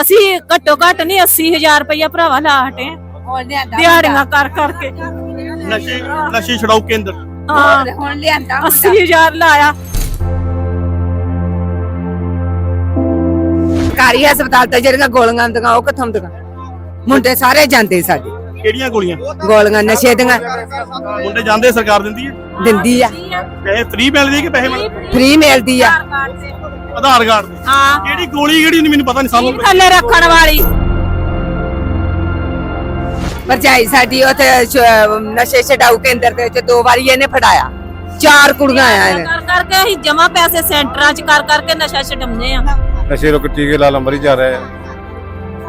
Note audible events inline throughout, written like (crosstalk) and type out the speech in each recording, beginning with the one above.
ਅਸੀਂ ਘੱਟੋ ਘੱਟ ਨਹੀਂ 80000 ਰੁਪਇਆ ਭਰਾਵਾ ਲਾ ਹਟੇ। ਆਂ। ਹੁਣ ਲਿਆਂਦਾ ਦਿਹਾੜੀਆਂ ਕਰ ਕਰਕੇ। ਨਸ਼ੇ ਨਸ਼ੇ ਛਡਾਊ ਕੇਂਦਰ। ਹਾਂ। ਹੁਣ ਲਿਆਂਦਾ 80000 ਲਾਇਆ। ਸਰਕਾਰੀ ਹਸਪਤਾਲ ਤੇ ਜਿਹੜੀਆਂ ਗੋਲੀਆਂ ਹੁੰਦੀਆਂ ਉਹ ਕਿੱਥੋਂ ਹੁੰਦੀਆਂ? ਮੁੰਡੇ ਸਾਰੇ ਜਾਂਦੇ ਸਾਡੇ। ਕਿਹੜੀਆਂ ਗੋਲੀਆਂ? ਗੋਲੀਆਂ ਨਸ਼ੇ ਦੀਆਂ। ਮੁੰਡੇ ਜਾਂਦੇ ਸਰਕਾਰ ਦਿੰਦੀ ਹੈ? ਦਿੰਦੀ ਆ। ਪੈਸੇ ਫ੍ਰੀ ਮਿਲਦੇ ਕਿ ਪੈਸੇ ਮਿਲਦੇ ਫ੍ਰੀ ਮਿਲਦੀ ਆ। ਆਧਾਰ ਕਾਰਡ ਦੇ। ਹਾਂ। ਕਿਹੜੀ ਗੋਲੀ ਕਿਹੜੀ ਨਹੀਂ ਮੈਨੂੰ ਪਤਾ ਨਹੀਂ ਸਾਨੂੰ ਥੱਲੇ ਰੱਖਣ ਵਾਲੀ? ਭਰਜਾਈ ਸਾਡੀ ਉੱਥੇ ਨਸ਼ੇ ਛਡਾਊ ਕੇਂਦਰ ਦੇ ਵਿੱਚ ਦੋ ਵਾਰੀ ਇਹਨੇ ਫੜਾਇਆ। ਚਾਰ ਕੁੜੀਆਂ ਆਇਆ ਇਹਨੇ। ਕਰ ਕਰਕੇ ਅਸੀਂ ਜਮਾ ਪੈਸੇ ਸੈਂਟਰਾਂ 'ਚ ਕਰ ਕਰਕੇ ਨਸ਼ਾ ਛਡਾਉਂਦੇ ਆ। ਨਸ਼ੇ ਰੋਕ ਟੀਕੇ ਲਾ ਲੰਬਰ ਹੀ ਜਾ ਰਹੇ ਆ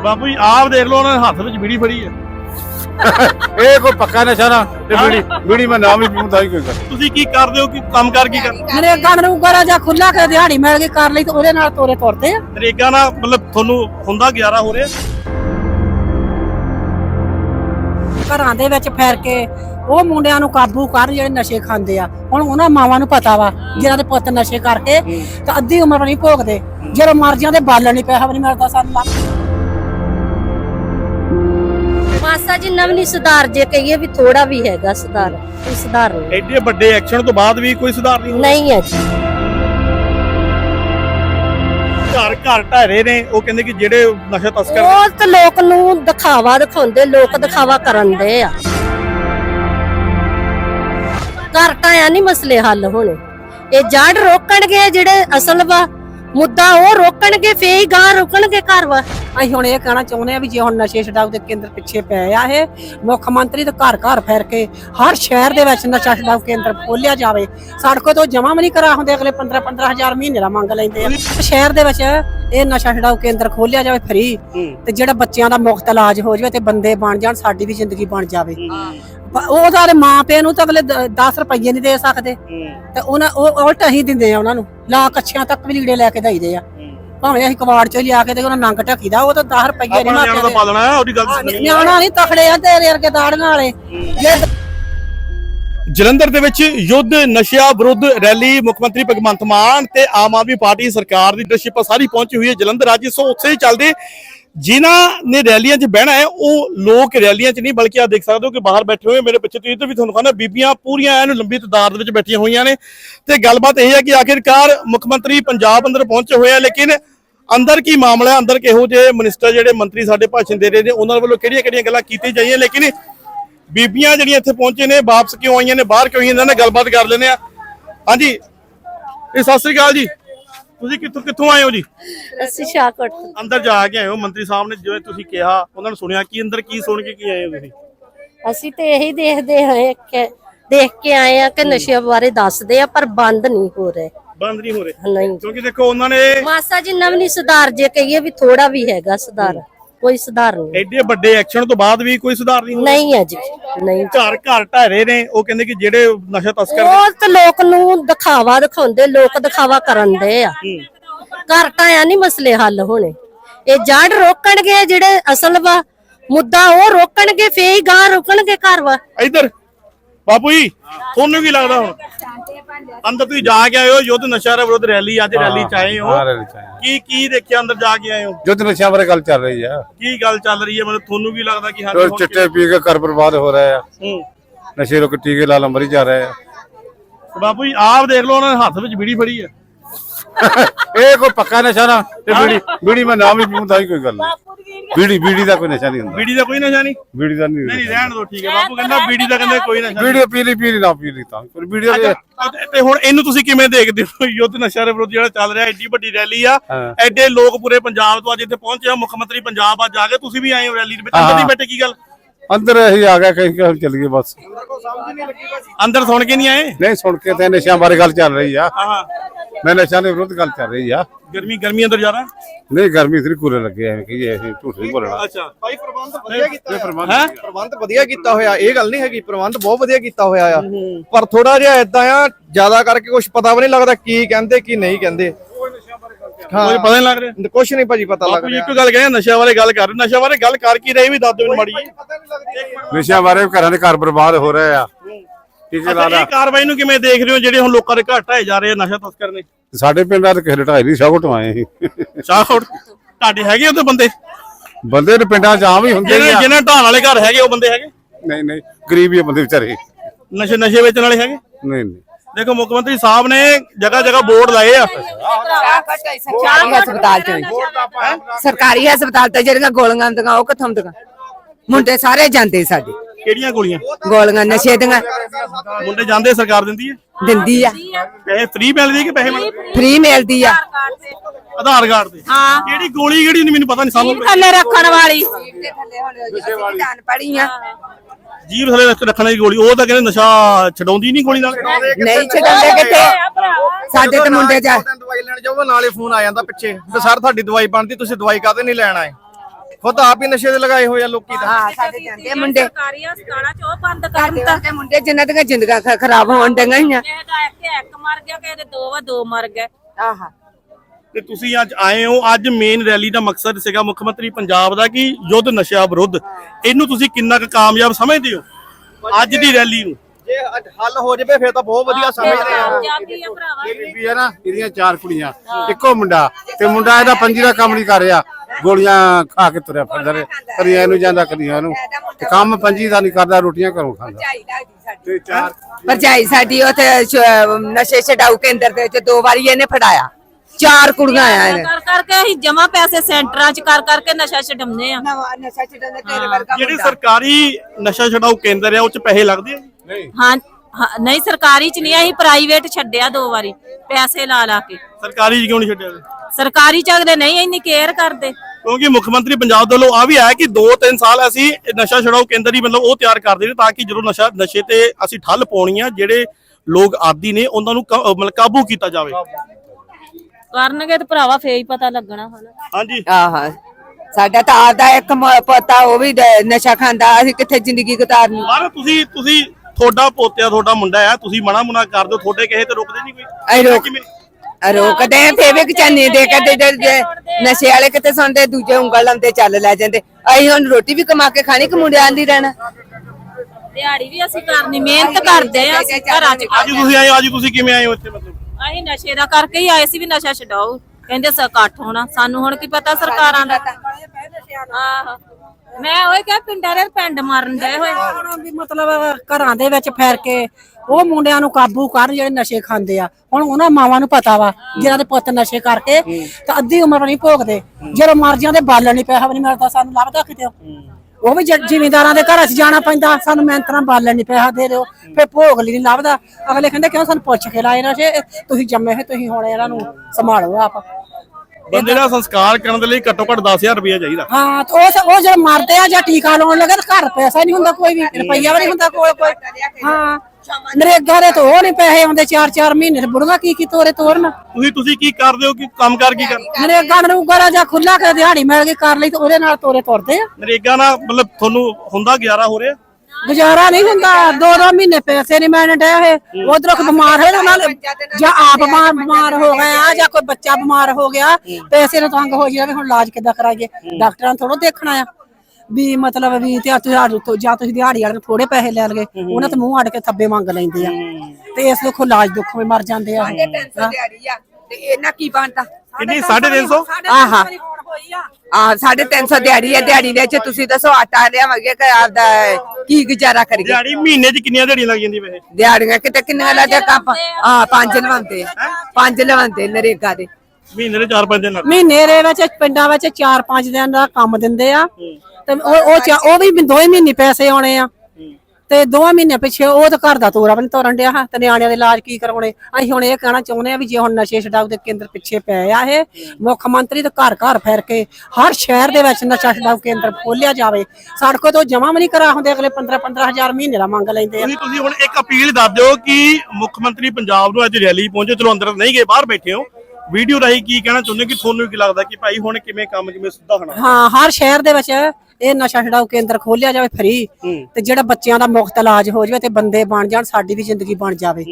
ਬਾਪੂ ਜੀ ਆਪ ਦੇਖ ਲਓ ਉਹਨਾਂ ਦੇ ਹੱਥ ਵਿੱਚ ਬੀੜੀ ਫੜੀ ਹੈ। ਇਹ ਕੋਈ ਪੱਕਾ ਨਸ਼ਾ ਨਾ ਤੇ ਬੀੜੀ ਬੀੜੀ ਮੈਂ ਨਾਮ ਹੀ ਪੀਉਂਦਾ ਹੀ ਕੋਈ ਗੱਲ। ਤੁਸੀਂ ਕੀ ਕਰਦੇ ਹੋ ਕਿ ਕੰਮ ਕਰ ਕੀ ਕਰ ਨਰੇਗਾ ਨਰੂਗਾ ਜਾਂ ਖੁੱਲਾ ਕੇ ਦਿਹਾੜੀ ਮਿਲ ਗਈ ਕਰ ਲਈ ਤੇ ਉਹਦੇ ਨਾਲ ਤੋਰੇ ਤੁਰਦੇ ਆ। ਨਰੇਗਾ ਨਾਲ ਮਤਲਬ ਤੁਹਾਨੂੰ ਹੁੰਦਾ 11 ਹੋ ਰਿਹਾ? ਘਰਾਂ ਦੇ ਵਿੱਚ ਫਿਰ ਕੇ ਉਹ ਮੁੰਡਿਆਂ ਨੂੰ ਕਾਬੂ ਕਰ ਜਿਹੜੇ ਨਸ਼ੇ ਖਾਂਦੇ ਆ। ਹੁਣ ਉਹਨਾਂ ਮਾਵਾਂ ਨੂੰ ਪਤਾ ਵਾ ਜਿਹਨਾਂ ਦੇ ਪੁੱਤ ਨਸ਼ੇ ਕਰਕੇ ਤਾਂ ਅੱਧੀ ਉਮਰ ਨਹੀਂ ਭੋਗਦੇ। ਜਦੋਂ ਮਰ ਜਾਂਦੇ ਬਾਲਣ ਨਹੀਂ ਪੈਸਾ ਵੀ ਨਹੀਂ ਮਿਲਦਾ ਸਾਨੂੰ। ਮਾਸਾ ਜਿੰਨਾ ਵੀ ਨਹੀਂ ਸੁਧਾਰ ਜੇ ਕਹੀਏ ਵੀ ਥੋੜਾ ਵੀ ਹੈਗਾ ਸੁਧਾਰ ਕੋਈ ਸੁਧਾਰ ਨਹੀਂ। ਐਡੇ ਵੱਡੇ ਐਕਸ਼ਨ ਤੋਂ ਬਾਅਦ ਵੀ ਕੋਈ ਸੁਧਾਰ ਨਹੀਂ ਹੋਇਆ? ਨਹੀਂ ਹੈ ਜੀ। ਘਰ ਘਰ ਢਹਿ ਰਹੇ ਨੇ ਉਹ ਕਹਿੰਦੇ ਕਿ ਜਿਹੜੇ ਨਸ਼ਾ ਤਸਕਰ ਨੇ ਉਹ ਤੇ ਲੋਕ ਨੂੰ ਦਿਖਾਵਾ ਦਿਖਾਉਂਦੇ ਲੋਕ ਦਿਖਾਵਾ ਕਰਨ ਦੇ ਆ। ਘਰ ਟਾਇਆ ਨਹੀਂ ਮਸਲੇ ਹੱਲ ਹੋਣੇ। ਇਹ ਜੜ ਰੋਕਣਗੇ ਜਿਹੜੇ ਅਸਲ ਵਾ ਮੁੱਦਾ ਉਹ ਰੋਕਣਗੇ ਫੇਰ ਹੀ ਗਾਂ ਰੋਕਣਗੇ ਘਰ ਵਾ ਅਸੀਂ ਹੁਣ ਇਹ ਕਹਿਣਾ ਚਾਹੁੰਦੇ ਆ ਵੀ ਜੇ ਹੁਣ ਨਸ਼ੇ ਛਡਾਊ ਦੇ ਕੇਂਦਰ ਪਿੱਛੇ ਪਏ ਆ ਇਹ ਮੁੱਖ ਮੰਤਰੀ ਤੇ ਘਰ ਘਰ ਫਿਰ ਕੇ ਹਰ ਸ਼ਹਿਰ ਦੇ ਵਿੱਚ ਨਸ਼ਾ ਛਡਾਊ ਕੇਂਦਰ ਖੋਲਿਆ ਜਾਵੇ। ਸਾਡੇ ਕੋਲ ਤੋਂ ਜਮਾ ਵੀ ਨਹੀਂ ਕਰਾ ਹੁੰਦੇ ਅਗਲੇ 15 15000 ਮਹੀਨੇ ਦਾ ਮੰਗ ਲੈਂਦੇ ਆ। ਸ਼ਹਿਰ ਦੇ ਵਿੱਚ ਇਹ ਨਸ਼ਾ ਛਡਾਊ ਕੇਂਦਰ ਖੋਲਿਆ ਜਾਵੇ ਫ੍ਰੀ ਤੇ ਜਿਹੜਾ ਬੱਚਿਆਂ ਦਾ ਮੁਫਤ ਇਲਾਜ ਹੋ ਜਾਵੇ ਤੇ ਬੰਦੇ ਬਣ ਜਾਣ ਸਾਡੀ ਵੀ ਜ਼ਿੰਦਗੀ ਬਣ ਜਾਵੇ। ਉਹਦਾ ਦੇ ਮਾਂ ਪਿਓ ਨੂੰ ਤਾਂ ਅਗਲੇ 10 ਰੁਪਏ ਨਹੀਂ ਦੇ ਸਕਦੇ। ਤੇ ਉਹਨਾਂ ਉਹ ਉਲਟ ਅਸੀਂ ਦਿੰਦੇ ਆ ਉਹਨਾਂ ਨੂੰ। ਲਾ ਕੱਛਿਆਂ ਤੱਕ ਵੀ ਲੀੜੇ ਲੈ ਕੇ ਦਈਦੇ ਆ। ਭਾਵੇਂ ਅਸੀਂ ਕਵਾੜ ਚੋਂ ਲਿਆ ਕੇ ਤੇ ਉਹਨਾਂ ਨੰਗ ਢੱਕੀਦਾ ਉਹ ਤਾਂ 10 ਰੁਪਏ ਨਹੀਂ ਆਪਾਂ ਨਿਆਣਾ ਮਾਪੇ ਤਾਂ ਦੇ ਪਾਲਣਾ ਹੈ ਉਹਦੀ ਗੱਲ ਨਿਆਣਾ ਨਹੀਂ ਤਖੜੇ ਆ ਤੇਰੇ ਵਰਗੇ ਦਾੜੀਆਂ ਵਾਲੇ। ਜੇ ਜਲੰਧਰ ਦੇ ਵਿੱਚ ਯੁੱਧ ਨਸ਼ਿਆਂ ਵਿਰੁੱਧ ਰੈਲੀ ਮੁੱਖ ਮੰਤਰੀ ਭਗਵੰਤ ਮਾਨ ਤੇ ਆਮ ਆਦਮੀ ਪਾਰਟੀ ਸਰਕਾਰ ਦੀ ਲੀਡਰਸ਼ਿਪ ਸਾਰੀ ਪਹੁੰਚੀ ਹੋਈ ਹੈ ਜਲੰਧਰ ਅੱਜ ਸੋ ਉੱਥੇ ਹੀ ਚੱਲਦੇ ਜਿਨ੍ਹਾਂ ਨੇ ਰੈਲੀਆਂ 'ਚ ਬਹਿਣਾ ਹੈ, ਉਹ ਲੋਕ ਰੈਲੀਆਂ 'ਚ ਨਹੀਂ, ਬਲਕਿ ਆ ਦੇਖ ਸਕਦੇ ਹੋ ਕਿ ਬਾਹਰ ਬੈਠੇ ਹੋਏ ਮੇਰੇ ਪਿੱਛੇ, ਤੁਸੀਂ ਇੱਧਰ ਵੀ ਤੁਹਾਨੂੰ ਕਹਿੰਦਾ ਬੀਬੀਆਂ ਪੂਰੀਆਂ ਐਨ ਲੰਬੀ ਤਦਾਦ ਦੇ ਵਿੱਚ ਬੈਠੀਆਂ ਹੋਈਆਂ ਨੇ। ਤੇ ਗੱਲਬਾਤ ਇਹ ਹੈ ਕਿ ਆਖਿਰਕਾਰ ਮੁੱਖ ਮੰਤਰੀ ਪੰਜਾਬ ਅੰਦਰ ਪਹੁੰਚੇ ਹੋਏ ਆ, ਲੇਕਿਨ ਅੰਦਰ ਕੀ ਮਾਮਲਾ ਹੈ? ਅੰਦਰ ਕਿਹੋ ਜਿਹੇ ਮਿਨਿਸਟਰ ਜਿਹੜੇ ਮੰਤਰੀ ਸਾਡੇ ਭਾਸ਼ਣ ਦੇ ਰਹੇ ਨੇ, ਉਹਨਾਂ ਵੱਲੋਂ ਕਿਹੜੀਆਂ ਕਿਹੜੀਆਂ ਗੱਲਾਂ ਕੀਤੀਆਂ ਜਾਈਆਂ? ਲੇਕਿਨ ਬੀਬੀਆਂ ਜਿਹੜੀਆਂ ਇੱਥੇ ਪਹੁੰਚੇ ਨੇ, ਵਾਪਸ ਕਿਉਂ ਆਈਆਂ ਨੇ, ਬਾਹਰ ਕਿਉਂ ਆਈਆਂ ਇਹਨਾਂ ਨਾਲ ਗੱਲਬਾਤ ਕਰ ਲੈਂਦੇ ਆ ਹਾਂਜੀ, ਇਹ ਸਤਿ ਸ੍ਰੀ ਅਕਾਲ ਜੀ। ਤੁਸੀਂ ਕਿੱਥੋਂ ਕਿੱਥੋਂ ਆਏ ਹੋ ਜੀ? ਅਸੀਂ ਸ਼ਾਕਟ ਅੰਦਰ ਜਾ ਕੇ ਆਏ ਹੋ ਮੰਤਰੀ ਸਾਹਿਬ ਨੇ ਜਿਵੇਂ ਤੁਸੀਂ ਕਿਹਾ ਉਹਨਾਂ ਨੂੰ ਸੁਣਿਆ ਕਿ ਅੰਦਰ ਕੀ ਸੁਣ ਕੇ ਕੀ ਆਏ ਹੋ ਤੁਸੀਂ? ਅਸੀਂ ਤੇ ਇਹੀ ਦੇਖਦੇ ਹੋਏ ਕਿ ਦੇਖ ਕੇ ਆਏ ਆ ਕਿ ਨਸ਼ੇ ਬਾਰੇ ਦੱਸਦੇ ਆ ਪਰ ਬੰਦ ਨਹੀਂ ਹੋ ਰਹੇ। ਬੰਦ ਨਹੀਂ ਹੋ ਰਹੇ? ਨਹੀਂ। ਕਿਉਂਕਿ ਦੇਖੋ ਉਹਨਾਂ ਨੇ ਮਾਸਾ ਜਿੰਨਾ ਵੀ ਨਹੀਂ ਸੁਧਾਰ ਜੇ ਕਹੀਏ ਵੀ ਥੋੜਾ ਵੀ ਹੈਗਾ ਸੁਧਾਰ ਕੋਈ ਸੁਧਾਰ ਨਹੀਂ। ਐਡੇ ਵੱਡੇ ਐਕਸ਼ਨ ਤੋਂ ਬਾਅਦ ਵੀ ਕੋਈ ਸੁਧਾਰ ਨਹੀਂ ਹੋਇਆ ਨਹੀਂ ਹੈ ਜੀ ਨਹੀਂ। ਘਰ ਘਰ ਢਹਿ ਰਹੇ ਨੇ ਉਹ ਕਹਿੰਦੇ ਕਿ ਜਿਹੜੇ ਨਸ਼ਾ ਤਸਕਰ ਉਹ ਤੇ ਲੋਕ ਨੂੰ ਦਿਖਾਵਾ ਦਿਖਾਉਂਦੇ ਲੋਕ ਦਿਖਾਵਾ ਕਰਨ ਦੇ ਆ। ਘਰ ਟਾਇਆ ਨਹੀਂ ਮਸਲੇ ਹੱਲ ਹੋਣੇ। ਇਹ ਜੜ ਰੋਕਣਗੇ ਜਿਹੜੇ ਅਸਲ ਵਾ ਮੁੱਦਾ ਉਹ ਰੋਕਣਗੇ ਫੇਰ ਹੀ ਗਾਂ ਰੋਕਣਗੇ ਘਰ ਵਾ। ਇੱਧਰ ਬਾਪੂ ਜੀ ਤੁਹਾਨੂੰ ਕੀ ਲੱਗਦਾ ਹੁਣ? ਅੰਦਰ ਤੁਸੀਂ ਜਾ ਕੇ ਆਏ ਹੋ ਯੁੱਧ ਨਸ਼ਾ ਵਿਰੁੱਧ ਰੈਲੀ ਅੱਜ ਰੈਲੀ ਚ ਆਏ ਹੋ। ਹਾਂ ਰੈਲੀ ਚ ਆਏ ਹਾਂ। ਕੀ ਕੀ ਦੇਖਿਆ ਅੰਦਰ ਜਾ ਕੇ ਆਏ ਹੋ? ਯੁੱਧ ਨਸ਼ਿਆਂ ਬਾਰੇ ਗੱਲ ਚੱਲ ਰਹੀ ਆ। ਕੀ ਗੱਲ ਚੱਲ ਰਹੀ ਹੈ ਮਤਲਬ ਤੁਹਾਨੂੰ ਕੀ ਲੱਗਦਾ ਕਿ ਲੋਕ ਹੁਣ ਚਿੱਟੇ ਪੀ ਕੇ ਘਰ ਬਰਬਾਦ ਹੋ ਰਹੇ ਆ। ਹੂੰ। ਨਸ਼ੇ ਰੋਕ ਟੀਕੇ ਲਾ ਲੰਬਰ ਹੀ ਜਾ ਰਹੇ ਆ। ਬਾਪੂ ਜੀ ਆਪ ਦੇਖ ਲਓ ਉਹਨਾਂ ਦੇ ਹੱਥ ਵਿੱਚ ਬੀੜੀ ਫੜੀ ਹੈ (laughs) ਇਹ ਕੋਈ ਪੱਕਾ ਨਸ਼ਾ ਨਾ ਤੇ ਬੀੜੀ ਬੀੜੀ ਮੈਂ ਨਾਮ ਹੀ ਪੀਉਂਦਾ ਹੀ ਕੋਈ ਗੱਲ ਨਹੀਂ। ਬੀੜੀ ਬੀੜੀ ਦਾ ਕੋਈ ਨਸ਼ਾ ਨਹੀਂ ਹੁੰਦਾ। ਬੀੜੀ ਦਾ ਕੋਈ ਨਸ਼ਾ ਨਹੀਂ? ਬੀੜੀ ਦਾ ਨਹੀਂ। ਨਹੀਂ ਰਹਿਣ ਦਿਓ ਠੀਕ ਹੈ। ਬਾਪੂ ਕਹਿੰਦਾ ਬੀੜੀ ਦਾ ਕਹਿੰਦੇ ਕੋਈ ਨਸ਼ਾ ਨਹੀਂ। ਬੀੜੀ ਪੀ ਲਈ ਪੀ ਲਈ ਨਾ ਪੀ ਲਈ ਤਾਂ। ਕੋਈ ਬੀੜੀ ਦਾ ਤੇ- ਤੇ ਹੁਣ ਇਹਨੂੰ ਤੁਸੀਂ ਕਿਵੇਂ ਦੇਖਦੇ ਹੋ? ਯੁੱਧ ਨਸ਼ਾ ਦੇ ਵਿਰੁੱਧ ਜਿਹੜਾ ਚੱਲ ਰਿਹਾ ਐਡੀ ਵੱਡੀ ਰੈਲੀ ਆ। ਹਾਂ। ਐਡੇ ਲੋਕ ਪੂਰੇ ਪੰਜਾਬ ਤੋਂ ਅੱਜ ਇੱਥੇ ਪਹੁੰਚੇ ਆ ਮੁੱਖ ਮੰਤਰੀ ਪੰਜਾਬ ਅੱਜ ਆ ਗਏ। ਤੁਸੀਂ ਵੀ ਆਏ ਹੋ ਰੈਲੀ ਦੇ ਵਿੱਚ। ਅੰਦਰ ਨਹੀਂ ਬੈਠੇ ਕੀ ਗੱਲ? ਅੰਦਰ ਅਸੀਂ ਆ ਗਏ ਕਹੀਂ ਕਿ ਚੱਲ ਗਏ ਬਸ। ਅੰਦਰ ਸੁਣ ਕੇ ਨਹੀਂ ਆਏ? ਨਹੀਂ ਸੁਣ ਕੇ ਤੇ ਨਸ਼ਿਆਂ ਬਾਰੇ ਗੱਲ ਚੱਲ ਰਹੀ ਆ। ਹਾਂ ਮੈਂ ਨਸ਼ਿਆਂ ਦੇ ਵਿਰੁੱਧ ਗੱਲ ਚੱਲ ਰਹੀ ਆ। ਗਰਮੀ ਗਰਮੀ ਅੰਦਰ ਜਾ ਰਹਾ? ਨਹੀਂ ਗਰਮੀ ਇਤਨੀ ਕੂਲੇ ਲੱਗੇ ਐ ਕਿ ਇਹ ਝੂਠ ਨਹੀਂ ਬੋਲਣਾ। ਅੱਛਾ। ਭਾਈ ਪ੍ਰਬੰਧ ਵਧੀਆ ਕੀਤਾ। ਪ੍ਰਬੰਧ ਹੈ? ਪ੍ਰਬੰਧ ਵਧੀਆ ਕੀਤਾ ਹੋਇਆ ਇਹ ਗੱਲ ਨਹੀਂ ਹੈਗੀ ਪ੍ਰਬੰਧ ਬਹੁਤ ਵਧੀਆ ਕੀਤਾ ਹੋਇਆ ਆ। ਪਰ ਥੋੜਾ ਜਿਹਾ ਇਦਾਂ ਆ ਜ਼ਿਆਦਾ ਕਰਕੇ ਕੁਝ ਪਤਾ ਵੀ ਨਹੀਂ ਲੱਗਦਾ ਕੀ ਕਹਿੰਦੇ ਕੀ ਨਹੀਂ ਕਹਿੰਦੇ। ਕੋਈ ਪਤਾ ਨਹੀਂ ਲੱਗ ਰਿਹਾ। ਕੁਝ ਨਹੀਂ ਭਾਜੀ ਪਤਾ ਲੱਗ ਬਾਪੂ ਜੀ ਰਿਹਾ। ਇੱਕੋ ਗੱਲ ਕਹਿੰਦੇ ਨਸ਼ਾ ਬਾਰੇ ਗੱਲ ਕਰ ਰਹੇ ਨਸ਼ਾ ਬਾਰੇ ਗੱਲ ਕਰ ਕੀ ਰਹੇ ਵੀ ਦੱਸ ਦਿਓ ਮੈਨੂੰ ਮਾੜੀ ਜੀ ਨਸ਼ਿਆਂ ਬਾਰੇ ਘਰਾਂ ਦੇ ਘਰ ਬਰਬਾਦ ਹੋ ਰਹੇ ਆ। ਟੀਕੇ ਲਾ ਅੱਛਾ ਲਾ ਇਹ ਕਾਰਵਾਈ ਨੂੰ ਕਿਵੇਂ ਦੇਖ ਰਹੇ ਹੋ ਜਿਹੜੇ ਹੁਣ ਲੋਕਾਂ ਦੇ ਘਰ ਢਾਏ ਜਾ ਰਹੇ ਆ ਨਸ਼ਾ ਤਸਕਰ ਨੇ? ਸਾਡੇ ਪਿੰਡ ਦਾ ਕਿਸੇ ਢਾਈ ਨਹੀਂ ਸਭ ਆਏ ਸੀ। ਸ਼ਾਹਕੋਟ? ਤੁਹਾਡੇ ਹੈਗੇ ਉਹਦੇ ਬੰਦੇ? ਬੰਦੇ ਨੇ ਪਿੰਡਾਂ 'ਚ ਆਮ ਹੀ ਹੁੰਦੇ ਜਿਹੜੇ ਆ। ਜਿਹਨਾਂ ਢਾਣ ਵਾਲੇ ਘਰ ਹੈਗੇ ਉਹ ਬੰਦੇ ਹੈਗੇ? ਨਹੀਂ ਨਹੀਂ ਗਰੀਬ ਹੀ ਆ ਬੰਦੇ ਵਿਚਾਰੇ। ਨਸ਼ੇ ਨਸ਼ੇ ਵੇਚਣ ਵਾਲੇ ਹੈਗੇ? ਨਹੀਂ ਨਹੀਂ। ਦੇਖੋ ਮੁੱਖ ਮੰਤਰੀ ਸਾਹਿਬ ਨੇ ਜਗ੍ਹਾ ਜਗ੍ਹਾ ਬੋਰਡ ਲਾਏ ਆ। ਸਰਕਾਰੀ ਹਸਪਤਾਲ ਚ ਸਰਕਾਰੀ ਹਸਪਤਾਲ ਤੇ ਜਿਹੜੀਆਂ ਗੋਲੀਆਂ ਹੁੰਦੀਆਂ ਉਹ ਕਿੱਥੋਂ ਹੁੰਦੀਆਂ? ਮੁੰਡੇ ਸਾਰੇ ਜਾਂਦੇ ਸਾਡੇ। ਕਿਹੜੀਆਂ ਗੋਲੀਆਂ? ਗੋਲੀਆਂ ਨਸ਼ੇ ਦੀਆਂ। ਮੁੰਡੇ ਜਾਂਦੇ ਸਰਕਾਰ ਦਿੰਦੀ ਹੈ? ਦਿੰਦੀ ਆ। ਪੈਸੇ ਫ੍ਰੀ ਮਿਲਦੇ ਕਿ ਪੈਸੇ ਮਿਲਦੇ? ਫ੍ਰੀ ਮਿਲਦੀ ਆ। ਆਧਾਰ ਕਾਰਡ ਤੇ। ਹਾਂ। ਕਿਹੜੀ ਗੋਲੀ ਕਿਹੜੀ ਨਹੀਂ ਮੈਨੂੰ ਪਤਾ ਨਹੀਂ ਸਾਨੂੰ ਥੱਲੇ ਰੱਖਣ ਵਾਲੀ। ਜਾਨ ਪੜੀ ਆ। ਜੀਭ ਥਲੇ ਰੱਖ- ਰੱਖਣ ਦੀ ਗੋਲੀ ਉਹ ਤਾਂ ਕਹਿੰਦੇ ਨਸ਼ਾ ਛਡਾਉਂਦੀ ਨਹੀਂ ਗੋਲੀ ਨਾਲ। ਨਹੀਂ ਛਡਾਉਂਦੇ ਕਿਤੇ ਸਾਡੇ ਤੇ ਮੁੰਡੇ ਜਾ ਦਵਾਈ ਲੈਣ ਜਾਊਗਾ ਨਾਲੇ ਫੋਨ ਆ ਜਾਂਦਾ ਪਿੱਛੇ ਵੀ ਸਰ ਤੁਹਾਡੀ ਦਵਾਈ ਬਣਦੀ ਤੁਸੀਂ ਦਵਾਈ ਕਾਹਦੇ ਨਹੀਂ ਲੈਣ ਆਏ? ਖੁਦ ਆਪ ਹੀ ਨਸ਼ੇ ਦੇ ਲਗਾਏ ਹੋਏ ਆ ਲੋਕੀ ਤਾਂ। ਹਾਂ ਸਾਡੇ ਜਾਂਦੇ ਆ ਮੁੰਡੇ। ਸਰਕਾਰੀ ਹਸਪਤਾਲਾਂ 'ਚ ਉਹ ਬੰਦ ਕਰਨ ਵਰਗੇ ਮੁੰਡੇ ਜਿਨ੍ਹਾਂ ਦੀਆਂ ਜ਼ਿੰਦਗੀਆਂ ਖ- ਖਰਾਬ ਹੋਣ ਡੀਆਂ ਹੀ ਆ ਕਿਸੇ ਦਾ ਇੱਕ ਇੱਕ ਮਰ ਗਿਆ ਕਿਸੇ ਦੇ ਦੋ ਵਾ ਦੋ ਮਰ ਗਏ। ਆਹਾ। ਤੇ ਤੁਸੀਂ ਅੱਜ ਆਏ ਹੋ ਅੱਜ ਮੇਨ ਰੈਲੀ ਦਾ ਮਕਸਦ ਸੀਗਾ ਮੁੱਖ ਮੰਤਰੀ ਪੰਜਾਬ ਦਾ ਕਿ ਯੁੱਧ ਨਸ਼ਾ ਵਿਰੁੱਧ। ਇਹਨੂੰ ਤੁਸੀਂ ਕਿੰਨਾ ਕੁ ਕਾਮਯਾਬ ਸਮਝਦੇ ਹੋ ਅੱਜ ਦੀ ਰੈਲੀ ਨੂੰ? ਜੇ ਅੱਜ ਹੱਲ ਹੋ ਜਾਵੇ ਫਿਰ ਤਾਂ ਬਹੁਤ ਵਧੀਆ ਸਮਝਦੇ ਆ। ਪੰਜਾਬੀ ਆ ਭਰਾਵਾ। ਇਹ ਬੀਬੀ ਹੈ ਨਾ ਇਹਦੀਆਂ ਚਾਰ ਕੁੜੀਆਂ ਇੱਕੋ ਮੁੰਡਾ ਤੇ ਮੁੰਡਾ ਇਹਦਾ ਪੰਜੀ ਦਾ ਕੰਮ ਨਹੀਂ ਕਰ ਰਿਹਾ। ਗੋਲੀਆਂ ਖਾ ਕੇ ਤੁਰਿਆ ਫਿਰਦਾ ਰਿਹਾ ਕਦੀ ਇਹਨੂੰ ਜਾਂਦਾ ਕਦੀ ਇਹਨੂੰ। ਤੇ ਕੰਮ ਪੰਜੀ ਦਾ ਨਹੀਂ ਕਰਦਾ ਰੋਟੀਆਂ ਘਰੋਂ ਖਾਂਦਾ। ਤੇ ਚਾਰ ਭਰਜਾਈ ਸਾਡੀ ਉੱਥੇ ਨਸ਼ੇ ਛਡਾਊ ਕੇਂਦਰ ਦੇ ਵਿੱਚ ਦੋ ਵਾਰੀ ਇਹਨੇ ਫੜਾਇਆ। ਚਾਰ ਕੁੜੀਆਂ ਆਇਆ ਇਹਨੇ ਕਰ ਕਰਕੇ ਅਸੀਂ ਜਮਾ ਪੈਸੇ ਸੈਂਟਰਾਂ 'ਚ ਕਰ ਕਰਕੇ ਨਸ਼ਾ ਛਡਾਉਂਦੇ ਆ। ਨਵਾਂ ਨਸ਼ਾ ਛਡਾਉਣ ਦਾ ਤੇਰੇ ਵਰਗਾ ਜਿਹੜੇ ਸਰਕਾਰੀ ਨਸ਼ਾ ਛਡਾਊ ਕੇਂਦਰ ਆ ਉਹ ਚ ਪੈਸੇ ਲੱਗਦੇ ਆ? ਨਹੀਂ। ਹਾਂ ਹਾਂ, ਨਹੀਂ ਸਰਕਾਰੀ 'ਚ ਨਹੀਂ ਅਸੀਂ ਪ੍ਰਾਈਵੇਟ ਛੱਡਿਆ ਦੋ ਵਾਰੀ ਪੈਸੇ ਲਾ ਲਾ ਕੇ। ਸਰਕਾਰੀ 'ਚ ਕਿਉਂ ਨਹੀਂ ਛੱਡਿਆ? ਸਰਕਾਰੀ 'ਚ ਅਗਲੇ ਨਹੀਂ ਇੰਨੀ ਕੇਅਰ ਕਰਦੇ। ਕਿਉਂਕਿ ਮੁੱਖ ਮੰਤਰੀ ਪੰਜਾਬ ਦੇ ਵੱਲੋਂ ਆ ਵੀ ਆਇਆ ਕਿ 2-3 ਸਾਲ ਅਸੀਂ ਇਹ ਨਸ਼ਾ ਛਡਾਊ ਕੇਂਦਰ ਹੀ ਮਤਲਬ ਉਹ ਤਿਆਰ ਕਰਦੇ ਨੇ ਤਾਂ ਕਿ ਜਦੋਂ ਨਸ਼ਾ ਨਸ਼ੇ ਤੇ ਅਸੀਂ ਠੱਲ ਪਾਉਣੀ ਆ ਜਿਹੜੇ ਲੋਕ ਆਦੀ ਨੇ ਉਹਨਾਂ ਨੂੰ ਕ- ਮਤਲਬ ਕਾਬੂ ਕੀਤਾ ਜਾਵੇ। ਕਰਨਗੇ ਤੇ ਭਰਾਵਾ ਫੇਰ ਹੀ ਪਤਾ ਲੱਗਣਾ ਹੁਣ ਹਾਂਜੀ। ਆਹਾ। ਸਾਡਾ ਤਾਂ ਆਪਦਾ ਇੱਕ ਮ- ਪੋਤਾ ਉਹ ਵੀ ਦ- ਨਸ਼ਾ ਖਾਂਦਾ ਅਸੀਂ ਕਿੱਥੇ ਜ਼ਿੰਦਗੀ ਗੁਜ਼ਾਰਨੀ। ਮਾਰ ਤੁਸੀਂ ਤੁਸੀਂ ਤੁਹਾਡਾ ਪੋਤਿਆ ਤੁਹਾਡਾ ਮੁੰਡਾ ਹੈ ਤੁਸੀਂ ਮਨਾ ਮੁਨਾ ਕਰ ਦਿਓ ਤੁਹਾਡੇ ਕਿਸੇ ਤੇ ਰੁਕਦੇ ਨਹੀਂ ਕੋਈ। ਅਸੀਂ ਰੋਕ ਕਿਵੇਂ? ਆ ਰੋਕਦੇ ਆ ਫੇਰ ਵੀ ਕਚਾਨੀ ਦੇ ਕੇ ਤੇ ਨਸ਼ੇ ਵਾਲੇ ਕਿਤੇ ਸੁਣਦੇ ਦੂਜੇ ਉਂਗਲ ਲਾਉਂਦੇ ਚੱਲ ਲੈ ਜਾਂਦੇ। ਅਸੀਂ ਹੁਣ ਰੋਟੀ ਵੀ ਕਮਾ ਕੇ ਖਾਣੀ ਕਿ ਮੁੰਡਿਆਂ ਦੀ ਰਹਿਣਾ? ਦਿਹਾੜੀ ਵੀ ਅਸੀਂ ਕਰਨੀ ਮਿਹਨਤ ਕਰਦੇ ਆ ਅਸੀਂ ਘਰਾਂ 'ਚ ਅੱਜ ਤੁਸੀਂ ਆਏ ਹੋ, ਅੱਜ ਤੁਸੀਂ ਕਿਵੇਂ ਆਏ ਹੋ ਇੱਥੇ ਮਤਲਬ? ਅਸੀਂ ਨਸ਼ੇ ਦਾ ਕਰਕੇ ਹੀ ਆਏ ਸੀ ਵੀ ਨਸ਼ਾ ਛਡਾਓ। ਕਹਿੰਦੇ ਸ ਇਕੱਠ ਹੋਣਾ। ਸਾਨੂੰ ਹੁਣ ਕੀ ਪਤਾ ਸਰਕਾਰਾਂ ਦਾ। ਆਹੋ। ਮੈਂ ਉਹ ਕਿਹਾ ਪਿੰਡਾਂ ਦੇ ਪਿੰਡ ਮਾਰਨ ਦੇ ਹੋਏ। ਹੁਣ ਵੀ ਮਤਲਬ ਘਰਾਂ ਦੇ ਵਿੱਚ ਫੈਰ ਕੇ ਉਹ ਮੁੰਡਿਆਂ ਨੂੰ ਕਾਬੂ ਕਰਨ ਜਿਹੜੇ ਨਸ਼ੇ ਖਾਂਦੇ ਆ। ਹੁਣ ਉਹਨਾਂ ਮਾਵਾਂ ਨੂੰ ਪਤਾ ਵਾ ਜਿਹਨਾਂ ਦੇ ਪੁੱਤ ਨਸ਼ੇ ਕਰਕੇ ਤਾਂ ਅੱਧੀ ਉਮਰ ਨਹੀਂ ਭੋਗਦੇ। ਜਦੋਂ ਮਰ ਜਾਂਦੇ ਬਾਲਣ ਨਹੀਂ ਪੈਸਾ ਵੀ ਨਹੀਂ ਮਿਲਦਾ ਸਾਨੂੰ ਲੱਭਦਾ ਕਿਤੇ ਉਹ ਵੀ ਜ- ਜ਼ਿਮੀਂਦਾਰਾਂ ਦੇ ਘਰਾਂ 'ਚ ਜਾਣਾ ਪੈਂਦਾ। ਸਾਨੂੰ ਮਿਹਨਤ ਬਾਲਣ ਨਹੀਂ ਪੈਸਾ ਦੇ ਦਿਓ। ਫੇ ਭੋਗ ਲਈ ਨਹੀਂ ਲੱਭਦਾ। ਅਗਲੇ ਕਹਿੰਦੇ ਕਿਉਂ ਸਾਨੂੰ ਪੁੱਛ ਕੇ ਲਾਏ ਨਸ਼ੇ ਤੁਸੀਂ ਜੰਮੇ ਹੋਏ ਤੁਸੀਂ ਹੁਣ ਇਹਨਾਂ ਨੂੰ ਸੰਭਾਲੋ ਆਪ। ਬੰਦੇ ਦਾ ਸੰਸਕਾਰ ਕਰਨ ਦੇ ਲਈ ਘੱਟੋ ਘੱਟ 10000 ਰੁਪਏ ਚਾਹੀਦਾ। ਹਾਂ ਤੇ ਉਹ ਉਹ ਜਿਹੜੇ ਮਰਦੇ ਆ ਜਾਂ ਟੀਕਾ ਲਾਉਣ ਲੱਗੇ ਤਾਂ ਘਰ ਪੈਸਾ ਨਹੀਂ ਹੁੰਦਾ ਕੋਈ ਵੀ ਰੁਪਈਆ ਵੀ ਨਹੀਂ ਹੁੰਦਾ ਕੋਲ ਕੋਈ। ਹਾਂ। ਨਰੇਗਾ ਦੇ ਤਾਂ ਉਹ ਨਹੀਂ ਪੈਸੇ ਆਉਂਦੇ 4-4 ਮਹੀਨੇ ਤੇ ਬੁੜੀਆਂ ਕੀ ਕੀ ਤੋਰੇ ਤੋਰਨ ਤੁਸੀਂ ਤੁਸੀਂ ਕੀ ਕਰਦੇ ਹੋ ਕਿ ਕੰਮ ਕਰ ਕੀ ਕਰ ਨਰੇਗਾ ਨਰੂਗਾ ਜਾਂ ਖੁੱਲਾ ਕੇ ਦਿਹਾੜੀ ਮਿਲ ਗਈ ਕਰ ਲਈ ਤੇ ਉਹਦੇ ਨਾਲ ਤੋਰੇ ਤੁਰਦੇ ਆ। ਨਰੇਗਾ ਨਾਲ ਮਤਲਬ ਤੁਹਾਨੂੰ ਹੁੰਦਾ 11 ਹੋ ਰਿਹਾ? ਗੁਜ਼ਾਰਾ ਨਹੀਂ ਹੁੰਦਾ ਦੋ ਦੋ ਮਹੀਨੇ ਪੈਸੇ ਨਹੀਂ ਮਿਲਣ ਡਏ ਹੋਏ ਉਧਰੋਂ ਕੋਈ ਬਿਮਾਰ ਹੋਏ ਤਾਂ ਉਹਨਾਂ ਨੇ ਜਾਂ ਆਪ ਬਿਮਾਰ ਬਿਮਾਰ ਹੋ ਗਿਆ ਜਾਂ ਕੋਈ ਬੱਚਾ ਬਿਮਾਰ ਹੋ ਗਿਆ ਪੈਸੇ ਨੂੰ ਤੰਗ ਹੋ ਜਾਵੇ ਹੁਣ ਇਲਾਜ ਕਿੱਦਾਂ ਕਰਾਈਏ? ਡਾਕਟਰਾਂ ਨੂੰ ਥੋੜੋ ਦੇਖਣਾ ਆ। ਵੀ ਮਤਲਬ ਵੀ ਤੇ ਤੁਹਾਡੇ ਤੋਂ ਜਾਂ ਤੁਸੀਂ ਦਿਹਾੜੀ ਵਾਲੇ ਨੂੰ ਥੋੜੇ ਪੈਸੇ ਲੈ ਲਗੇ ਉਹਨਾਂ ਤੇ ਮੂੰਹ ਅੜ ਕੇ ਥੱਬੇ ਮੰਗ ਲੈਂਦੇ ਆ। ਤੇ ਇਸ ਦੁੱਖੋਂ ਇਲਾਜ ਦੁੱਖ ਵੀ ਮਰ ਜਾਂਦੇ ਆ। 350 ਦਿਹਾੜੀ ਆ ਤੇ ਇਹਨਾਂ ਕੀ ਬਣਦਾ? ਕਿੰਨੀ? 350 ਆਹਾ। ਆ। 350 ਦਿਹਾੜੀ ਆ ਦਿਹਾੜੀ ਵਿੱਚ ਤੁਸੀਂ ਦੱਸੋ ਆਟਾ ਲਿਆਵਾਂਗੇ ਕਿ ਆਪਦਾ ਕੀ ਗੁਜ਼ਾਰਾ ਕਰੀਏ? ਦਿਹਾੜੀ ਮਹੀਨੇ 'ਚ ਕਿੰਨੀਆਂ ਦਿਹਾੜੀਆਂ ਲੱਗ ਜਾਂਦੀਆਂ ਵੈਸੇ? ਦਿਹਾੜੀਆਂ ਕਿਤੇ ਕਿੰਨੀਆਂ ਲੱਗਦੇ ਕੰਮ ਆ। ਪੰਜ ਲਵਾਉਂਦੇ। ਪੰਜ ਲਵਾਉਂਦੇ ਨਰੇਗਾ ਦੇ। ਮਹੀਨੇ ਦੇ 4-5 ਦਿਨ ਲੱਗ ਮਹੀਨੇ ਦੇ ਵਿੱਚ ਪਿੰਡਾਂ ਵਿੱਚ 4-5 ਦਿਨ ਦਾ ਕੰਮ ਦਿੰਦੇ ਆ। ਤੇ ਉਹ ਉਹ ਚਾ- ਉਹ ਵੀ ਦੋਵੇਂ ਮਹੀਨੇ ਪੈਸੇ ਆਉਣੇ ਆ। ਤੇ ਦੋਵਾਂ ਮਹੀਨੇ ਪਿੱਛੇ ਉਹ ਤਾਂ ਘਰ ਦਾ ਤੋਰਾ ਵੀ ਨੀ ਤੋਰਨ ਡਿਆ ਤੇ ਨਿਆਣਿਆਂ ਦੇ ਇਲਾਜ ਕੀ ਕਰਾਉਣੇ? ਅਸੀਂ ਹੁਣ ਇਹ ਕਹਿਣਾ ਚਾਹੁੰਦੇ ਆ ਵੀ ਜੇ ਹੁਣ ਨਸ਼ੇ ਛਡਾਊ ਦੇ ਕੇਂਦਰ ਪਿੱਛੇ ਪਏ ਆ ਇਹ ਮੁੱਖ ਮੰਤਰੀ ਤਾਂ ਘਰ ਘਰ ਫਿਰ ਕੇ ਹਰ ਸ਼ਹਿਰ ਦੇ ਵਿੱਚ ਨਸ਼ਾ ਛਡਾਊ ਕੇਂਦਰ ਖੋਲਿਆ ਜਾਵੇ। ਸਾਡੇ ਕੋਲ ਤਾਂ ਜਮਾ ਵੀ ਨਹੀਂ ਕਰਾ ਹੁੰਦੇ ਅਗਲੇ 15-15 ਹਜ਼ਾਰ ਮਹੀਨੇ ਦਾ ਮੰਗ ਲੈਂਦੇ ਆ। ਤੁਸੀਂ ਤੁਸੀਂ ਹੁਣ ਇੱਕ ਅਪੀਲ ਦੱਸ ਦਿਓ ਕਿ ਮੁੱਖ ਮੰਤਰੀ ਪੰਜਾਬ ਨੂੰ ਅੱਜ ਰੈਲੀ ਪਹੁੰਚੇ ਚਲੋ ਅੰਦਰ ਨਹੀਂ ਗਏ ਬਾਹਰ ਬੈਠੇ ਹੋ। ਵੀਡੀਓ ਰਾਹੀਂ ਕੀ ਕਹਿਣਾ ਚਾਹੁੰਦੇ ਹੋ ਕਿ ਤੁਹਾਨੂੰ ਕੀ ਲੱਗਦਾ ਕਿ ਭਾਈ ਹੁਣ ਕਿਵੇਂ ਕੰਮ ਕਿਵੇਂ ਸਿੱਧਾ ਹੋਣਾ ਹਾਂ ਹਰ ਸ਼ਹਿਰ ਦੇ ਵਿੱਚ ਇਹ ਨਸ਼ਾ ਛਡਾਊ ਕੇਂਦਰ ਖੋਲਿਆ ਜਾਵੇ ਫ੍ਰੀ ਤੇ ਜਿਹੜਾ ਬੱਚਿਆਂ ਦਾ ਮੁਫਤ ਇਲਾਜ ਹੋ ਜਾਵੇ ਤੇ ਬੰਦੇ ਬਣ ਜਾਣ ਸਾਡੀ ਵੀ ਜ਼ਿੰਦਗੀ ਬਣ ਜਾਵੇ।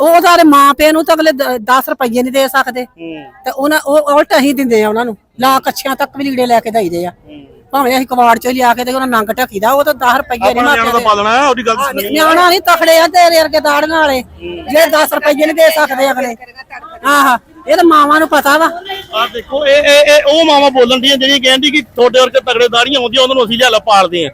ਉਹਦਾ ਦੇ ਮਾਂ ਪਿਓ ਨੂੰ ਤਾਂ ਅਗਲੇ 10 ਰੁਪਏ ਨਹੀਂ ਦੇ ਸਕਦੇ। ਤੇ ਉਹਨਾਂ ਉਹ ਉਲਟ ਅਸੀਂ ਦਿੰਦੇ ਆ ਉਹਨਾਂ ਨੂੰ। ਲਾ ਕੱਛਿਆਂ ਤੱਕ ਵੀ ਲੀੜੇ ਲੈ ਕੇ ਦਈਦੇ ਆ। ਭਾਵੇਂ ਅਸੀਂ ਕਵਾੜ ਚ ਲਿਆ ਕੇ ਤੇ ਉਹਨਾਂ ਨੰਗ ਢਕੀਦਾ ਉਹ ਤਾਂ 10 ਰੁਪਏ ਨਹੀਂ ਆਪਣਾ ਨਿਆਣਾ ਤਾਂ ਮਾਪੇ ਪਾਲਣਾ ਹੈ ਉਹਦੀ ਗੱਲ ਸੁਣੀ ਨਿਆਣਾ ਨਹੀਂ ਤਖੜੇ ਆ ਤੇਰੇ ਵਰਗੇ ਦਾੜੀਆਂ ਵਾਲੇ। ਜਿਹੜੇ 10 ਰੁਪਏ ਨਹੀਂ ਦੇ ਸਕਦੇ ਅਗਲੇ। ਆਹ ਇਹ ਤਾਂ ਮਾਵਾਂ ਨੂੰ ਪਤਾ ਵਾ। ਆ ਦੇਖੋ ਇਹ ਇਹ ਇਹ ਉਹ ਮਾਵਾ ਬੋਲਣ ਦੀਆਂ ਜਿਹੜੀਆਂ ਕਹਿੰਦੀ ਕਿ ਤੁਹਾਡੇ ਵਰਗੇ ਤਗੜੇ ਦਾੜੀਆਂ ਹੁੰਦੀਆਂ ਉਹਨਾਂ ਨੂੰ ਅਸੀਂ ਲਿਆ ਪਾਲਦੇ ਆ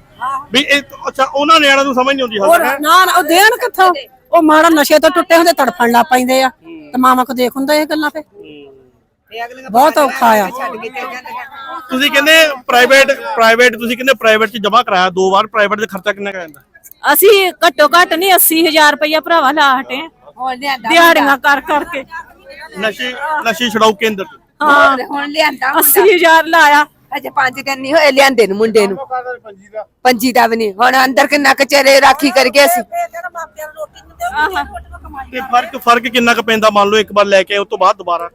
ਵੀ ਇਹ ਅੱਛਾ ਉਹਨਾਂ ਨਿਆਣਿਆਂ ਨੂੰ ਸਮਝ ਨਹੀਂ ਆਉਂਦੀ ਹਾਲੇ ਨਾ ਨਾ ਉਹ ਦੇਣ ਕਿੱਥੋਂ? ਉਹ ਮਾੜਾ ਨਸ਼ੇ ਤੋਂ ਟੁੱਟੇ ਹੁੰਦੇ ਤੜਫਣ ਲੱਗ ਪੈਂਦੇ ਆ। ਤੇ ਮਾਵਾਂ ਕੋ ਦੇਖ ਹੁੰਦਾ ਇਹ ਗੱਲਾਂ ਫੇ ਬਹੁਤ ਔਖਾ ਆ। ਤੁਸੀਂ ਕਹਿੰਦੇ ਪ੍ਰਾਈਵੇਟ ਪ੍ਰਾਈਵੇਟ ਤੁਸੀਂ ਕਹਿੰਦੇ ਪ੍ਰਾਈਵੇਟ ਚ ਜਮਾ ਕਰਾਇਆ ਦੋ ਵਾਰ ਪ੍ਰਾਈਵੇਟ ਦੇ ਖਰਚਾ ਕਿੰਨਾ ਕੁ ਆ ਜਾਂਦਾ? ਅਸੀਂ ਘੱਟੋ ਘੱਟ ਨਹੀਂ 80000 ਰੁਪਇਆ ਭਰਾਵਾ ਲਾ ਹਟੇ। ਦਿਹਾੜੀਆਂ ਕਰ ਕਰਕੇ। ਨਸ਼ੇ ਨਸ਼ੇ ਛਡਾਊ ਕੇਂਦਰ ਹਾਂ ਹੁਣ ਲਿਆਂਦਾ 80000 ਲਾਇਆ। ਅਜੇ ਪੰਜ ਦਿਨ ਨਹੀਂ ਹੋਏ ਲਿਆਂਦੇ ਨੂੰ ਮੁੰਡੇ ਨੂੰ। ਪੰਜੀ ਦਾ? ਵੀ ਨਹੀਂ ਹੁਣ ਅੰਦਰ ਕਿੰਨਾ ਕਚਰੇ ਰਾਖੀ ਕਰਕੇ ਅਸੀਂ। ਤੇ ਫ਼ਰਕ ਫ਼ਰਕ ਕਿੰਨਾ ਕੁ ਪੈਂਦਾ ਮੰਨ ਲਓ ਇੱਕ ਵਾਰ ਲੈ ਕੇ ਉਸ ਤੋਂ ਬਾਅਦ ਦੁਬਾਰਾ?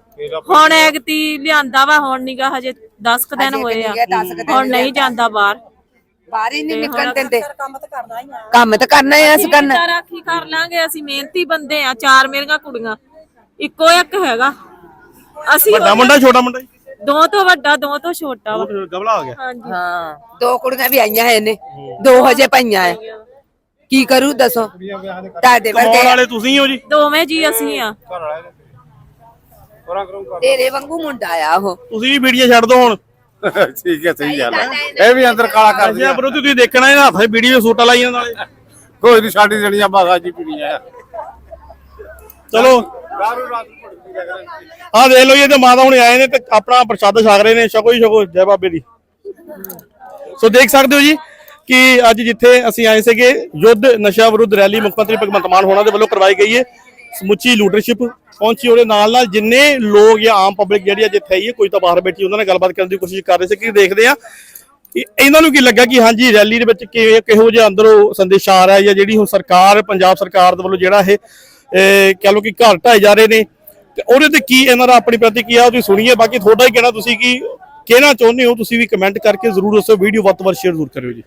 ਹੁਣ ਐਗਤੀ ਲਿਆਂਦਾ ਵਾ ਹੁਣ ਨੀਗਾ ਹਜੇ 10 ਕ ਦਿਨ ਹੋਏ ਆ। ਹੁਣ ਨਹੀਂ ਜਾਂਦਾ ਬਾਹਰ। ਬਾਹਰ ਹੀ ਨਹੀਂ ਨਿਕਲਣ ਦਿੰਦੇ। ਕੰਮ ਤਾਂ ਕਰਨਾ ਹੀ ਆ। ਕੰਮ ਤਾਂ ਕਰਨਾ ਹੀ ਅਸੀਂ ਕਰਨਾ। ਕੀ ਕਰ ਲਾਂਗੇ ਅਸੀਂ ਮਿਹਨਤੀ ਬੰਦੇ ਆ ਚਾਰ ਮੇਰੀਆਂ ਕੁੜੀਆਂ। ਇੱਕੋ ਇੱਕ ਹੈਗਾ। ਅਸੀਂ ਵੱਡਾ ਮੁੰਡਾ ਛੋਟਾ ਮੁੰਡਾ? ਦੋ ਤੋਂ ਵੱਡਾ ਦੋ ਤੋਂ ਛੋਟਾ ਵਾ। ਉਹ ਗਬਲਾ ਹੋ ਗਿਆ। ਹਾਂਜੀ। ਹਾਂ ਦੋ ਕੁੜੀਆਂ ਵੀ ਆਈਆਂ ਹੈ ਨੇ। ਦੋ ਹਜੇ ਪਈਆਂ ਐ। ਕੀ ਕਰੂ ਦੱਸੋ? ਤੁਹਾਡੇ ਕਮਾਉਣ ਵਰਗੇ ਵਾਲੇ ਤੁਸੀਂ ਹੋ ਜੀ। ਦੋਵੇਂ ਜੀ ਅਸੀਂ ਆ। ਤੇਰੇ ਵਾਂਗੂ ਮੁੰਡਾ ਆ ਉਹ। ਤੁਸੀਂ ਵੀ ਵੀਡੀਓ ਛੱਡ ਦਿਓ ਹੁਣ। ਠੀਕ ਹੈ ਸਹੀ ਗੱਲ ਹੈ ਇਹ ਵੀ ਅੰਦਰ ਕਾਲਾ ਕਰ ਅਜਿਹਾ ਪਰ ਤੁਸੀਂ ਦੇਖਣਾ ਇਹਨਾਂ ਹੱਥ 'ਚ ਵੀਡੀਓ ਸੋਟਾ ਲਾਈਆਂ ਨਾਲੇ। ਕੋਈ ਨਹੀਂ ਸਾਡੀ ਜਣੀਆਂ ਬਾਗਾ ਜੀ ਪੀੜੀਆਂ ਚਲੋ। ਰਾਰੂ ਦੇਖ ਲਓ ਜੀ ਇਹਦੇ ਮਾਤਾ ਹੁਣੇ ਆਏ ਨੇ ਤੇ ਆਪਣਾ ਪ੍ਰਸ਼ਾਦ ਛਕ ਰਹੇ ਨੇ, ਛਕੋ ਹੀ ਛਕੋ, ਜੈ ਬਾਬੇ ਦੀ। ਸੋ ਦੇਖ ਸਕਦੇ ਹੋ ਜੀ ਕਿ ਅੱਜ ਜਿੱਥੇ ਅਸੀਂ ਆਏ ਸੀਗੇ, ਯੁੱਧ ਨਸ਼ਾ ਵਿਰੁੱਧ ਰੈਲੀ ਮੁੱਖ ਮੰਤਰੀ ਭਗਵੰਤ ਮਾਨ ਹੋਣਾ ਦੇ ਵੱਲੋਂ ਕਰਵਾਈ ਗਈ ਹੈ। ਸਮੁੱਚੀ ਲੀਡਰਸ਼ਿਪ ਪਹੁੰਚੀ ਉਹਦੇ ਨਾਲ ਨਾਲ ਜਿੰਨੇ ਲੋਕ ਜਾਂ ਆਮ ਪਬਲਿਕ ਜਿਹੜੀ ਅੱਜ ਇੱਥੇ ਆਈ ਹੈ, ਕੋਈ ਤਾਂ ਬਾਹਰ ਬੈਠੀ, ਉਹਨਾਂ ਨਾਲ ਗੱਲਬਾਤ ਕਰਨ ਦੀ ਕੋਸ਼ਿਸ਼ ਕਰ ਰਹੇ ਸੀ, ਕਿ ਦੇਖਦੇ ਆ ਇਹਨਾਂ ਨੂੰ ਕੀ ਲੱਗਾ ਕਿ ਹਾਂਜੀ, ਰੈਲੀ ਦੇ ਵਿੱਚ ਕਿਹੋ ਜਿਹਾ ਅੰਦਰੋਂ ਸੰਦੇਸ਼ ਆ ਰਿਹਾ ਜਾਂ ਜਿਹੜੀ ਹੁਣ ਸਰਕਾਰ, ਪੰਜਾਬ ਸਰਕਾਰ ਦੇ ਵੱਲੋਂ ਜਿਹੜਾ ਇਹ ਕਹਿ ਲਓ ਕਿ ਘਰ ਢਾਏ ਜਾ ਰਹੇ ਨੇ। ਤੇ ਉਹਦੇ ਤੇ ਕੀ ਇਹਨਾਂ ਦਾ ਆਪਣੀ ਪ੍ਰਤੀਕਿਰਿਆ ਤੁਸੀਂ ਸੁਣੀਏ। ਬਾਕੀ ਤੁਹਾਡਾ ਹੀ ਕਹਿਣਾ ਤੁਸੀਂ ਕੀ ਕਹਿਣਾ ਚਾਹੁੰਦੇ ਹੋ, ਤੁਸੀਂ ਵੀ ਕਮੈਂਟ ਕਰਕੇ ਜ਼ਰੂਰ ਦੱਸੋ। ਵੀਡੀਓ ਵੱਧ ਤੋਂ ਵੱਧ ਸ਼ੇਅਰ ਜ਼ਰੂਰ ਕਰਿਓ ਜੀ।